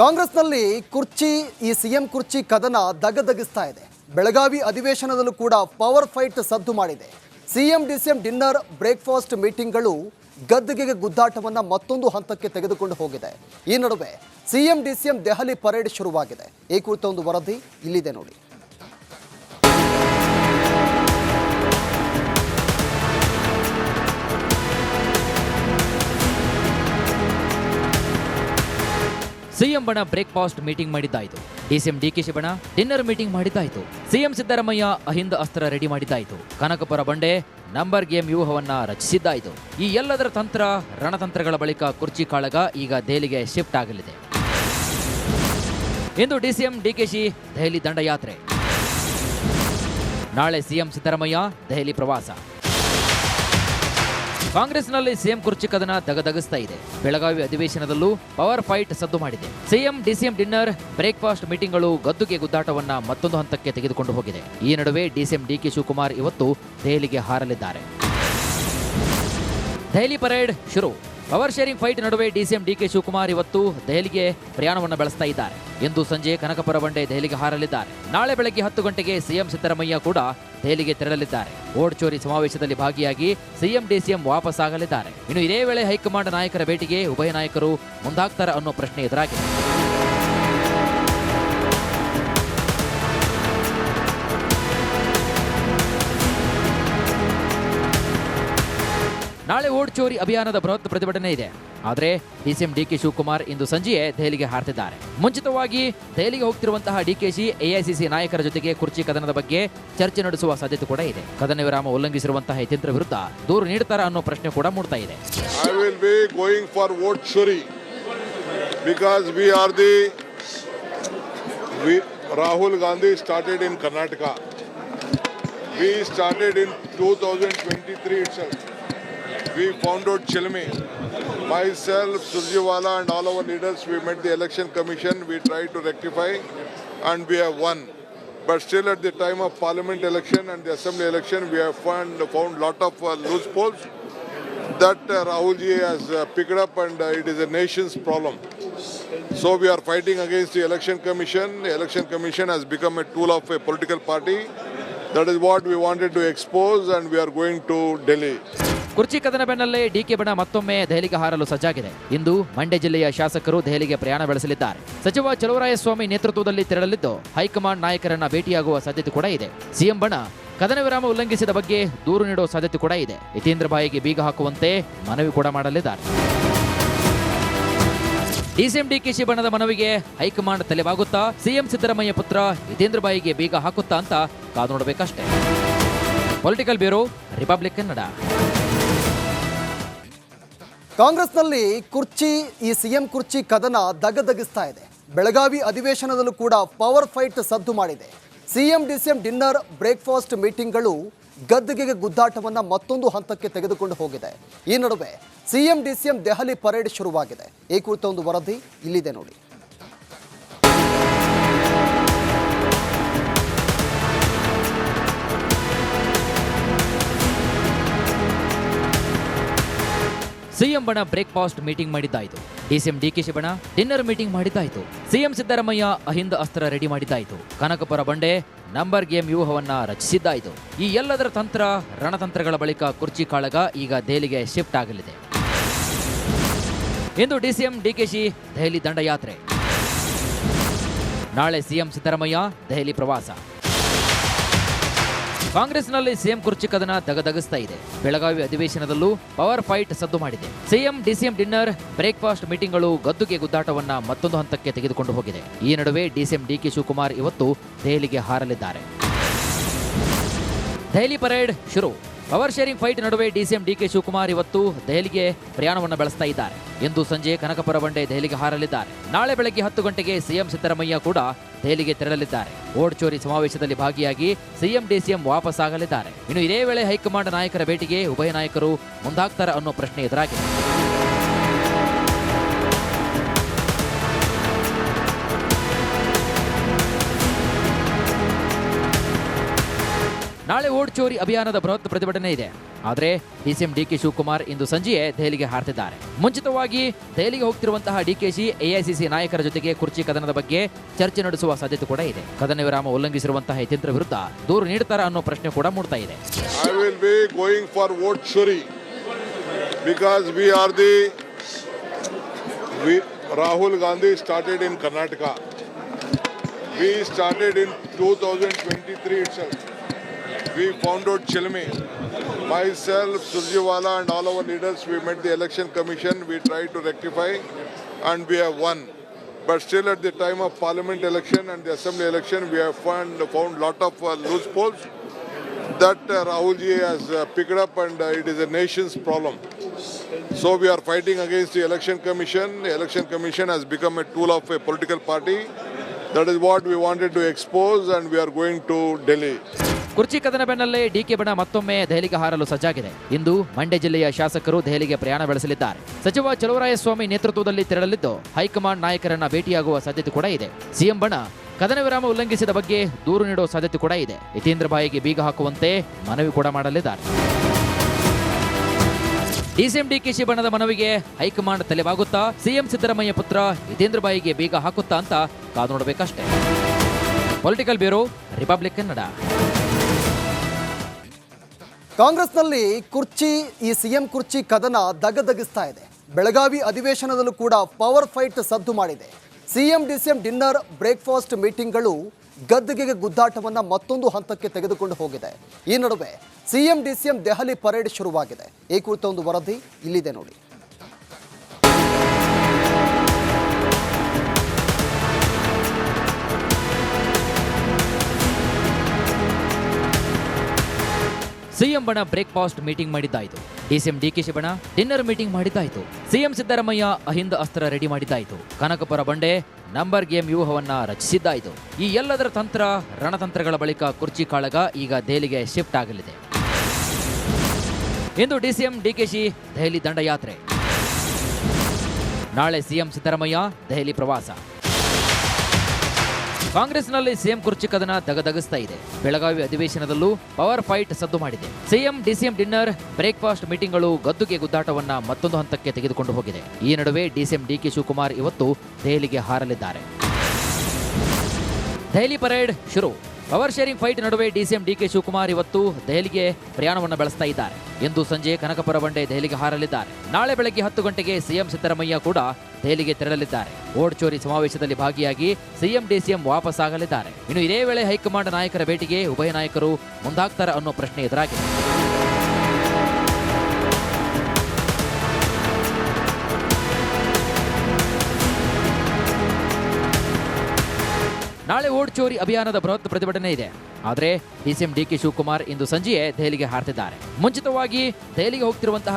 ಕಾಂಗ್ರೆಸ್ನಲ್ಲಿ ಕುರ್ಚಿ, ಈ ಸಿಎಂ ಕುರ್ಚಿ ಕದನ ದಗದಗಿಸ್ತಾ ಇದೆ. ಬೆಳಗಾವಿ ಅಧಿವೇಶನದಲ್ಲೂ ಕೂಡ ಪವರ್ ಫೈಟ್ ಸದ್ದು ಮಾಡಿದೆ. ಸಿಎಂ, ಡಿಸಿಎಂ ಡಿನ್ನರ್, ಬ್ರೇಕ್ಫಾಸ್ಟ್ ಮೀಟಿಂಗ್ಗಳು ಗದ್ದುಗೆಗೆ ಗುದ್ದಾಟವನ್ನ ಮತ್ತೊಂದು ಹಂತಕ್ಕೆ ತೆಗೆದುಕೊಂಡು ಹೋಗಿದೆ. ಈ ನಡುವೆ ಸಿಎಂ, ಡಿಸಿಎಂ ದೆಹಲಿ ಪರೇಡ್ ಶುರುವಾಗಿದೆ. ಈ ಕುರಿತ ಒಂದು ವರದಿ ಇಲ್ಲಿದೆ ನೋಡಿ. ಸಿಎಂ ಬಣ ಬ್ರೇಕ್ಫಾಸ್ಟ್ ಮೀಟಿಂಗ್ ಮಾಡಿದ್ದಾಯಿತು. ಡಿಸಿಎಂ ಡಿಕೆಶಿ ಬಣ ಡಿನ್ನರ್ ಮೀಟಿಂಗ್ ಮಾಡಿದ್ದಾಯಿತು. ಸಿಎಂ ಸಿದ್ದರಾಮಯ್ಯ ಅಹಿಂದ ಅಸ್ತ್ರ ರೆಡಿ ಮಾಡಿದ್ದಾಯಿತು. ಕನಕಪುರ ಬಂಡೆ ನಂಬರ್ ಗೇಮ್ ವ್ಯೂಹವನ್ನ ರಚಿಸಿದ್ದಾಯಿತು. ಈ ಎಲ್ಲದರ ತಂತ್ರ ರಣತಂತ್ರಗಳ ಬಳಿಕ ಕುರ್ಚಿ ಕಾಳಗ ಈಗ ದೆಹಲಿಗೆ ಶಿಫ್ಟ್ ಆಗಲಿದೆ. ಇಂದು ಡಿಸಿಎಂ ಡಿಕೆಶಿ ದೆಹಲಿ ದಂಡಯಾತ್ರೆ. ನಾಳೆ ಸಿಎಂ ಸಿದ್ದರಾಮಯ್ಯ ದೆಹಲಿ ಪ್ರವಾಸ. ಕಾಂಗ್ರೆಸ್ನಲ್ಲಿ ಸಿಎಂ ಕುರ್ಚಿ ಕದನ ದಗದಗಿಸ್ತಾ ಇದೆ. ಬೆಳಗಾವಿ ಅಧಿವೇಶನದಲ್ಲೂ ಪವರ್ ಫೈಟ್ ಸದ್ದು ಮಾಡಿದೆ. ಸಿಎಂ, ಡಿಸಿಎಂ ಡಿನ್ನರ್, ಬ್ರೇಕ್ಫಾಸ್ಟ್ ಮೀಟಿಂಗ್ಗಳು ಗದ್ದುಗೆ ಗುದ್ದಾಟವನ್ನ ಮತ್ತೊಂದು ಹಂತಕ್ಕೆ ತೆಗೆದುಕೊಂಡು ಹೋಗಿದೆ. ಈ ನಡುವೆ ಡಿಸಿಎಂ ಡಿಕೆ ಶಿವಕುಮಾರ್ ಇವತ್ತು ದೆಹಲಿಗೆ ಹಾರಲಿದ್ದಾರೆ. ದೆಹಲಿ ಪರೇಡ್ ಶುರು. ಪವರ್ ಶೇರಿಂಗ್ ಫೈಟ್ ನಡುವೆ ಡಿಸಿಎಂ ಡಿಕೆ ಶಿವಕುಮಾರ್ ಇವತ್ತು ದೆಹಲಿಗೆ ಪ್ರಯಾಣವನ್ನು ಬೆಳೆಸ್ತಾ ಇದ್ದಾರೆ. ಇಂದು ಸಂಜೆ ಕನಕಪುರ ಬಂಡೆ ದೆಹಲಿಗೆ ಹಾರಲಿದ್ದಾರೆ. ನಾಳೆ ಬೆಳಗ್ಗೆ ಹತ್ತು ಗಂಟೆಗೆ ಸಿಎಂ ಸಿದ್ದರಾಮಯ್ಯ ಕೂಡ ದೆಹಲಿಗೆ ತೆರಳಲಿದ್ದಾರೆ. ಓಡ್ ಚೋರಿ ಸಮಾವೇಶದಲ್ಲಿ ಭಾಗಿಯಾಗಿ ಸಿಎಂ, ಡಿಸಿಎಂ ವಾಪಸ್ ಆಗಲಿದ್ದಾರೆ ಇನ್ನು ಇದೇ ವೇಳೆ ಹೈಕಮಾಂಡ್ ನಾಯಕರ ಭೇಟಿಗೆ ಉಭಯ ನಾಯಕರು ಮುಂದಾಗ್ತಾರೆ ಅನ್ನೋ ಪ್ರಶ್ನೆ ಎದುರಾಗಿದೆ. ನಾಳೆ ಓಡ್ ಚೋರಿ ಅಭಿಯಾನದ ಬೃಹತ್ ಪ್ರತಿಭಟನೆ ಇದೆ. ಆದರೆ ಡಿಸಿಎಂ ಡಿಕೆ ಶಿವಕುಮಾರ್ ಇಂದು ಸಂಜೆಯೇ ದೆಹಲಿಗೆ ಹಾರ್ತಿದ್ದಾರೆ ಮುಂಚಿತವಾಗಿ ದೆಹಲಿಗೆ ಹೋಗ್ತಿರುವಂತಹ ಡಿಕೆಶಿ ಎಐಸಿಸಿ ನಾಯಕರ ಜೊತೆಗೆ ಕುರ್ಚಿ ಕದನದ ಬಗ್ಗೆ ಚರ್ಚೆ ನಡೆಸುವ ಸಾಧ್ಯತೆ ಕೂಡ ಇದೆ ಕದನ ವಿರಾಮ ಉಲ್ಲಂಘಿಸಿರುವಂತಹ ಯತೀಂದ್ರ ವಿರುದ್ಧ ದೂರು ನೀಡುತ್ತಾರಾ ಅನ್ನೋ ಪ್ರಶ್ನೆ ಕೂಡ ಮೂಡ್ತಾ ಇದೆ I will be going for vote we are the are the we, Rahul Gandhi started in Karnataka. In 2023 itself. We found out. Myself, Surjiwala, and all our leaders, we met the election commission. We tried to rectify, and we have won. But still, at the time of parliament election and the assembly election, we have found found lot of uh, loose polls that uh, Rahul ji has uh, picked up and uh, it is a nation's problem. So we are fighting against the election commission. The election commission has become a tool of a political party. That is what we wanted to expose and we are going to Delhi. ಕುರ್ಚಿ ಕದನ ಬೆನ್ನಲ್ಲೇ DK ಬಣ ಮತ್ತೊಮ್ಮೆ ದೆಹಲಿಗೆ ಹಾರಲು ಸಜ್ಜಾಗಿದೆ. ಇಂದು ಮಂಡ್ಯ ಜಿಲ್ಲೆಯ ಶಾಸಕರು ದೆಹಲಿಗೆ ಪ್ರಯಾಣ ಬೆಳೆಸಲಿದ್ದಾರೆ. ಸಚಿವ ಚಲುವರಾಯಸ್ವಾಮಿ ನೇತೃತ್ವದಲ್ಲಿ ತೆರಳಲಿದ್ದು, ಹೈಕಮಾಂಡ್ ನಾಯಕರನ್ನ ಭೇಟಿಯಾಗುವ ಸಾಧ್ಯತೆ ಕೂಡ ಇದೆ. ಸಿಎಂ ಬಣ ಕದನ ವಿರಾಮ ಉಲ್ಲಂಘಿಸಿದ ಬಗ್ಗೆ ದೂರು ನೀಡುವ ಸಾಧ್ಯತೆ ಕೂಡ ಇದೆ. ಯತೀಂದ್ರ ಬಾಯಿಗೆ ಬೀಗ ಹಾಕುವಂತೆ ಮನವಿ ಕೂಡ ಮಾಡಲಿದ್ದಾರೆ. ಡಿಸಿಎಂ ಡಿಕೆಶಿ ಬಣದ ಮನವಿಗೆ ಹೈಕಮಾಂಡ್ ತಲೆಬಾಗುತ್ತಾ, ಸಿಎಂ ಸಿದ್ದರಾಮಯ್ಯ ಪುತ್ರ ಯತೀಂದ್ರ ಬಾಯಿಗೆ ಬೀಗ ಹಾಕುತ್ತಾ ಅಂತ ಕಾದು ನೋಡಬೇಕಷ್ಟೇ. Political bureau, Republic Kannada. ಕಾಂಗ್ರೆಸ್ನಲ್ಲಿ ಕುರ್ಚಿ, ಈ ಸಿಎಂ ಕುರ್ಚಿ ಕದನ ದಗದಗಿಸ್ತಾ ಇದೆ. ಬೆಳಗಾವಿ ಅಧಿವೇಶನದಲ್ಲೂ ಕೂಡ ಪವರ್ ಫೈಟ್ ಸದ್ದು ಮಾಡಿದೆ. ಸಿಎಂ, ಡಿಸಿಎಂ ಡಿನ್ನರ್ ಬ್ರೇಕ್ಫಾಸ್ಟ್ ಮೀಟಿಂಗ್ಗಳು ಗದ್ದುಗೆಗೆ ಗುದ್ದಾಟವನ್ನ ಮತ್ತೊಂದು ಹಂತಕ್ಕೆ ತೆಗೆದುಕೊಂಡು ಹೋಗಿದೆ. ಈ ನಡುವೆ ಸಿಎಂ, ಡಿಸಿಎಂ ದೆಹಲಿ ಪರೇಡ್ ಶುರುವಾಗಿದೆ. ಈ ಕುರಿತ ಒಂದು ವರದಿ ಇಲ್ಲಿದೆ ನೋಡಿ. ಸಿಎಂ ಬಣ ಬ್ರೇಕ್ಫಾಸ್ಟ್ ಮೀಟಿಂಗ್ ಮಾಡಿದ್ದಾಯಿತು. ಡಿಸಿಎಂ ಡಿಕೆಶಿ ಬಣ ಡಿನ್ನರ್ ಮೀಟಿಂಗ್ ಮಾಡಿದ್ದಾಯಿತು. ಸಿಎಂ ಸಿದ್ದರಾಮಯ್ಯ ಅಹಿಂದ ಅಸ್ತ್ರ ರೆಡಿ ಮಾಡಿದ್ದಾಯಿತು. ಕನಕಪುರ ಬಂಡೆ ನಂಬರ್ ಗೇಮ್ ವ್ಯೂಹವನ್ನ ರಚಿಸಿದ್ದಾಯಿತು. ಈ ಎಲ್ಲದರ ತಂತ್ರ ರಣತಂತ್ರಗಳ ಬಳಿಕ ಕುರ್ಚಿ ಕಾಳಗ ಈಗ ದೆಹಲಿಗೆ ಶಿಫ್ಟ್ ಆಗಲಿದೆ. ಇಂದು ಡಿಸಿಎಂ ಡಿಕೆಶಿ ದೆಹಲಿ ದಂಡಯಾತ್ರೆ. ನಾಳೆ ಸಿಎಂ ಸಿದ್ದರಾಮಯ್ಯ ದೆಹಲಿ ಪ್ರವಾಸ. ಕಾಂಗ್ರೆಸ್ನಲ್ಲಿ ಸಿಎಂ ಕುರ್ಚಿ ಕದನ ದಗದಗಿಸ್ತಾ ಇದೆ. ಬೆಳಗಾವಿ ಅಧಿವೇಶನದಲ್ಲೂ ಪವರ್ ಫೈಟ್ ಸದ್ದು ಮಾಡಿದೆ. ಸಿಎಂ, ಡಿಸಿಎಂ ಡಿನ್ನರ್, ಬ್ರೇಕ್ಫಾಸ್ಟ್ ಮೀಟಿಂಗ್ಗಳು ಗದ್ದುಗೆ ಗುದ್ದಾಟವನ್ನ ಮತ್ತೊಂದು ಹಂತಕ್ಕೆ ತೆಗೆದುಕೊಂಡು ಹೋಗಿದೆ. ಈ ನಡುವೆ ಡಿಸಿಎಂ ಡಿಕೆ ಶಿವಕುಮಾರ್ ಇವತ್ತು ದೆಹಲಿಗೆ ಹಾರಲಿದ್ದಾರೆ. ದೆಹಲಿ ಪರೇಡ್ ಶುರು. ಪವರ್ ಶೇರಿಂಗ್ ಫೈಟ್ ನಡುವೆ ಡಿಸಿಎಂ ಡಿಕೆ ಶಿವಕುಮಾರ್ ಇವತ್ತು ದೆಹಲಿಗೆ ಪ್ರಯಾಣವನ್ನು ಬೆಳೆಸ್ತಾ ಇದ್ದಾರೆ. ಇಂದು ಸಂಜೆ ಕನಕಪುರ ಬಂಡೆ ದೆಹಲಿಗೆ ಹಾರಲಿದ್ದಾರೆ. ನಾಳೆ ಬೆಳಗ್ಗೆ ಹತ್ತು ಗಂಟೆಗೆ ಸಿಎಂ ಸಿದ್ದರಾಮಯ್ಯ ಕೂಡ ದೆಹಲಿಗೆ ತೆರಳಲಿದ್ದಾರೆ. ಓಡ್ ಚೋರಿ ಸಮಾವೇಶದಲ್ಲಿ ಭಾಗಿಯಾಗಿ ಸಿಎಂ, ಡಿಸಿಎಂ ವಾಪಸ್ ಆಗಲಿದ್ದಾರೆ ಇನ್ನು ಇದೇ ವೇಳೆ ಹೈಕಮಾಂಡ್ ನಾಯಕರ ಭೇಟಿಗೆ ಉಭಯ ನಾಯಕರು ಮುಂದಾಗ್ತಾರೆ ಅನ್ನೋ ಪ್ರಶ್ನೆ ಎದುರಾಗಿದೆ. ನಾಳೆ ಓಡ್ ಚೋರಿ ಅಭಿಯಾನದ ಬೃಹತ್ ಪ್ರತಿಭಟನೆ ಇದೆ. ಆದರೆ ಡಿಸಿಎಂ ಡಿಕೆ ಶಿವಕುಮಾರ್ ಇಂದು ಸಂಜೆಯೇ ದೆಹಲಿಗೆ ಹಾರ್ತಿದ್ದಾರೆ ಮುಂಚಿತವಾಗಿ ದೆಹಲಿಗೆ ಹೋಗ್ತಿರುವಂತಹ ಡಿಕೆಶಿ ಎಐಸಿಸಿ ನಾಯಕರ ಜೊತೆಗೆ ಕುರ್ಚಿ ಕದನದ ಬಗ್ಗೆ ಚರ್ಚೆ ನಡೆಸುವ ಸಾಧ್ಯತೆ ಕೂಡ ಇದೆ ಕದನ ವಿರಾಮ ಉಲ್ಲಂಘಿಸಿರುವಂತಹ ಯತೀಂದ್ರ ವಿರುದ್ಧ ದೂರು ನೀಡುತ್ತಾರಾ ಅನ್ನೋ ಪ್ರಶ್ನೆ ಕೂಡ ಮೂಡ್ತಾ ಇದೆ I will be going vote we are the are the we, Rahul Gandhi started in Karnataka. We started in 2023 itself. We found out Chilme. Myself, Surjiwala, and all our leaders, we met the election commission. We tried to rectify, and we have won. But still, at the time of parliament election and the assembly election, we have found found lot of uh, loose polls that uh, Rahul ji has uh, picked up and uh, it is a nation's problem. So we are fighting against the election commission. The election commission has become a tool of a political party. That is what we wanted to expose and we are going to Delhi. ಕುರ್ಚಿ ಕದನ ಬೆನ್ನಲ್ಲೇ DK ಬಣ ಮತ್ತೊಮ್ಮೆ ದೆಹಲಿಗೆ ಹಾರಲು ಸಜ್ಜಾಗಿದೆ. ಇಂದು ಮಂಡ್ಯ ಜಿಲ್ಲೆಯ ಶಾಸಕರು ದೆಹಲಿಗೆ ಪ್ರಯಾಣ ಬೆಳೆಸಲಿದ್ದಾರೆ. ಸಚಿವ ಚಲುವರಾಯಸ್ವಾಮಿ ನೇತೃತ್ವದಲ್ಲಿ ತೆರಳಲಿದ್ದು, ಹೈಕಮಾಂಡ್ ನಾಯಕರನ್ನ ಭೇಟಿಯಾಗುವ ಸಾಧ್ಯತೆ ಕೂಡ ಇದೆ. ಸಿಎಂ ಬಣ ಕದನ ವಿರಾಮ ಉಲ್ಲಂಘಿಸಿದ ಬಗ್ಗೆ ದೂರು ನೀಡುವ ಸಾಧ್ಯತೆ ಕೂಡ ಇದೆ. ಯತೀಂದ್ರ ಬಾಯಿಗೆ ಬೀಗ ಹಾಕುವಂತೆ ಮನವಿ ಕೂಡ ಮಾಡಲಿದ್ದಾರೆ. ಡಿಸಿಎಂ ಡಿಕೆಶಿ ಬಣದ ಮನವಿಗೆ ಹೈಕಮಾಂಡ್ ತಲೆಬಾಗುತ್ತಾ, ಸಿಎಂ ಸಿದ್ದರಾಮಯ್ಯ ಪುತ್ರ ಯತೀಂದ್ರ ಬಾಯಿಗೆ ಬೀಗ ಹಾಕುತ್ತಾ ಅಂತ ಕಾದು ನೋಡಬೇಕಷ್ಟೇ. Political bureau, Republic Kannada. ಕಾಂಗ್ರೆಸ್ನಲ್ಲಿ ಕುರ್ಚಿ, ಈ ಸಿಎಂ ಕುರ್ಚಿ ಕದನ ದಗದಗಿಸ್ತಾ ಇದೆ. ಬೆಳಗಾವಿ ಅಧಿವೇಶನದಲ್ಲೂ ಕೂಡ ಪವರ್ ಫೈಟ್ ಸದ್ದು ಮಾಡಿದೆ. ಸಿಎಂ, ಡಿಸಿಎಂ ಡಿನ್ನರ್ ಬ್ರೇಕ್ಫಾಸ್ಟ್ ಮೀಟಿಂಗ್ಗಳು ಗದ್ದುಗೆಗೆ ಗುದ್ದಾಟವನ್ನ ಮತ್ತೊಂದು ಹಂತಕ್ಕೆ ತೆಗೆದುಕೊಂಡು ಹೋಗಿದೆ. ಈ ನಡುವೆ ಸಿಎಂ, ಡಿಸಿಎಂ ದೆಹಲಿ ಪರೇಡ್ ಶುರುವಾಗಿದೆ. ಈ ಕುರಿತ ಒಂದು ವರದಿ ಇಲ್ಲಿದೆ ನೋಡಿ. ಸಿಎಂ ಬಣ ಬ್ರೇಕ್ಫಾಸ್ಟ್ ಮೀಟಿಂಗ್ ಮಾಡಿದ್ದಾಯಿತು. ಡಿಸಿಎಂ ಡಿಕೆಶಿ ಬಣ ಡಿನ್ನರ್ ಮೀಟಿಂಗ್ ಮಾಡಿದ್ದಾಯಿತು. ಸಿಎಂ ಸಿದ್ದರಾಮಯ್ಯ ಅಹಿಂದ ಅಸ್ತ್ರ ರೆಡಿ ಮಾಡಿದ್ದಾಯಿತು. ಕನಕಪುರ ಬಂಡೆ ನಂಬರ್ ಗೇಮ್ ವ್ಯೂಹವನ್ನ ರಚಿಸಿದ್ದಾಯಿತು. ಈ ಎಲ್ಲದರ ತಂತ್ರ ರಣತಂತ್ರಗಳ ಬಳಿಕ ಕುರ್ಚಿ ಕಾಳಗ ಈಗ ದೆಹಲಿಗೆ ಶಿಫ್ಟ್ ಆಗಲಿದೆ. ಇಂದು ಡಿಸಿಎಂ ಡಿಕೆಶಿ ದೆಹಲಿ ದಂಡಯಾತ್ರೆ. ನಾಳೆ ಸಿಎಂ ಸಿದ್ದರಾಮಯ್ಯ ದೆಹಲಿ ಪ್ರವಾಸ. ಕಾಂಗ್ರೆಸ್ನಲ್ಲಿ ಸಿಎಂ ಕುರ್ಚಿ ಕದನ ದಗದಗಿಸ್ತಾ ಇದೆ. ಬೆಳಗಾವಿ ಅಧಿವೇಶನದಲ್ಲೂ ಪವರ್ ಫೈಟ್ ಸದ್ದು ಮಾಡಿದೆ. ಸಿಎಂ, ಡಿಸಿಎಂ ಡಿನ್ನರ್, ಬ್ರೇಕ್ಫಾಸ್ಟ್ ಮೀಟಿಂಗ್ಗಳು ಗದ್ದುಗೆ ಗುದ್ದಾಟವನ್ನ ಮತ್ತೊಂದು ಹಂತಕ್ಕೆ ತೆಗೆದುಕೊಂಡು ಹೋಗಿದೆ. ಈ ನಡುವೆ ಡಿಸಿಎಂ ಡಿಕೆ ಶಿವಕುಮಾರ್ ಇವತ್ತು ದೆಹಲಿಗೆ ಹಾರಲಿದ್ದಾರೆ. ದೆಹಲಿ ಪರೇಡ್ ಶುರು. ಪವರ್ ಶೇರಿಂಗ್ ಫೈಟ್ ನಡುವೆ ಡಿಸಿಎಂ ಡಿಕೆ ಶಿವಕುಮಾರ್ ಇವತ್ತು ದೆಹಲಿಗೆ ಪ್ರಯಾಣವನ್ನು ಬೆಳೆಸ್ತಾ ಇದ್ದಾರೆ. ಎಂದು ಸಂಜೆ ಕನಕಪುರ ಬಂಡೆ ದೆಹಲಿಗೆ ಹಾರಲಿದ್ದಾರೆ. ನಾಳೆ ಬೆಳಗ್ಗೆ ಹತ್ತು ಗಂಟೆಗೆ ಸಿಎಂ ಸಿದ್ದರಾಮಯ್ಯ ಕೂಡ ದೆಹಲಿಗೆ ತೆರಳಲಿದ್ದಾರೆ. ಓಡ್ ಚೋರಿ ಸಮಾವೇಶದಲ್ಲಿ ಭಾಗಿಯಾಗಿ ಸಿಎಂ, ಡಿಸಿಎಂ ವಾಪಸ್ ಆಗಲಿದ್ದಾರೆ ಇನ್ನು ಇದೇ ವೇಳೆ ಹೈಕಮಾಂಡ್ ನಾಯಕರ ಭೇಟಿಗೆ ಉಭಯ ನಾಯಕರು ಮುಂದಾಗ್ತಾರೆ ಅನ್ನೋ ಪ್ರಶ್ನೆ ಎದುರಾಗಿದೆ. ನಾಳೆ ಓಡ್ ಚೋರಿ ಅಭಿಯಾನದ ಬೃಹತ್ ಪ್ರತಿಭಟನೆ ಇದೆ. ಆದರೆ ಡಿಸಿಎಂ ಡಿಕೆ ಶಿವಕುಮಾರ್ ಇಂದು ಸಂಜೆಯೇ ದೆಹಲಿಗೆ ಹಾರ್ತಿದ್ದಾರೆ. ಮುಂಚಿತವಾಗಿ ದೆಹಲಿಗೆ ಹೋಗ್ತಿರುವಂತಹ